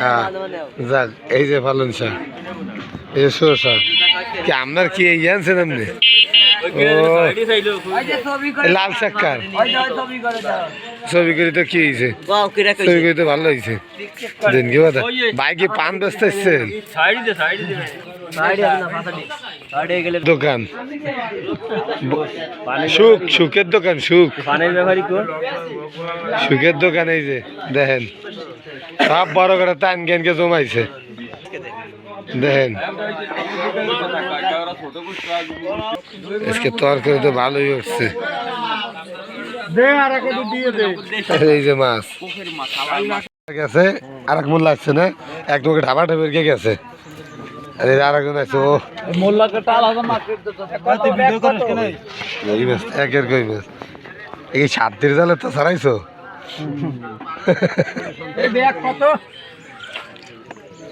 হ্যাঁ যাক, এই যে পালন শাক এই যে শসা কি, আপনার কি এই জানছেন আপনি? লাল শাক ছবি করে তো কি হয়েছে? ছবি করে তো ভালো হয়েছে। দিন কি কথা বাইকে পান ব্যস্ত এসছেন দোকান। সুখ সুখের দোকান সুখ। সুখের দোকান এই যে দেখেন। সব বড় করে টান জ্ঞানকে জমাইছে। দেখেন। আজকে তরকারি তো ভালোই উঠছে। এই যে মাছ। গেছে আর এক না ঢাবা ঢাবের কে গেছে। আর এই যে আর একজন আছে ও এই মাছ একের কই মাছ? এই সাতটির জালে তো ছাড়াইছো। ব্যাগ কত?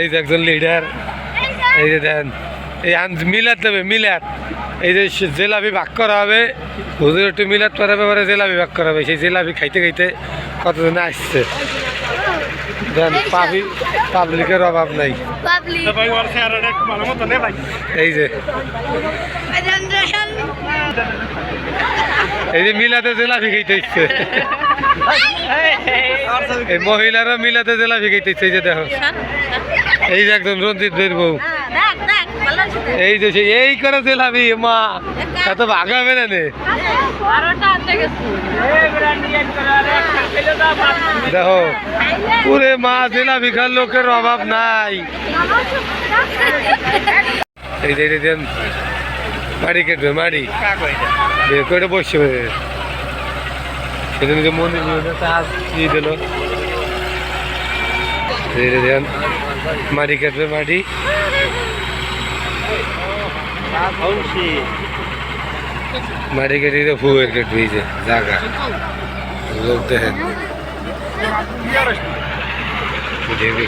এই যে একজন লিডার এই যে দেন, এই মিলাত দেবে মিলাত এই যে সে জেলাপি ভাগ করা হবে, হুজুর একটু মিলাত করার ব্যাপারে জেলাপি ভাগ করা হবে, সেই জেলাপি খাইতে খাইতে কতজন আসছে? দেন পাবি পাবলিকের অভাব নাই। এই যে। এই যে মিলাতে জেলাপি খাইতে ইচ্ছে এই মহিলারা মিলাতে জেলাপি খাইতে ইচ্ছে এই যে দেখো। এই যে একজন রঞ্জিত বের বউ। এই যে সেই এই করে জেলাপি মা। এত ভাগাবে না। নে দেখো, পুরে মা জেলাপি খার লোকের অভাব নাই। মাড়ি কেটবে, মাড়ি। বের করে বসে সেদিন যে মন্দির দিয়ে দিল। মাড়ি কাটবে, মাড়ি। মাড়ি কেটে দিয়ে ফুয়ের কেটে দিয়েছে জায়গা। লোক দেখেন। দেখবি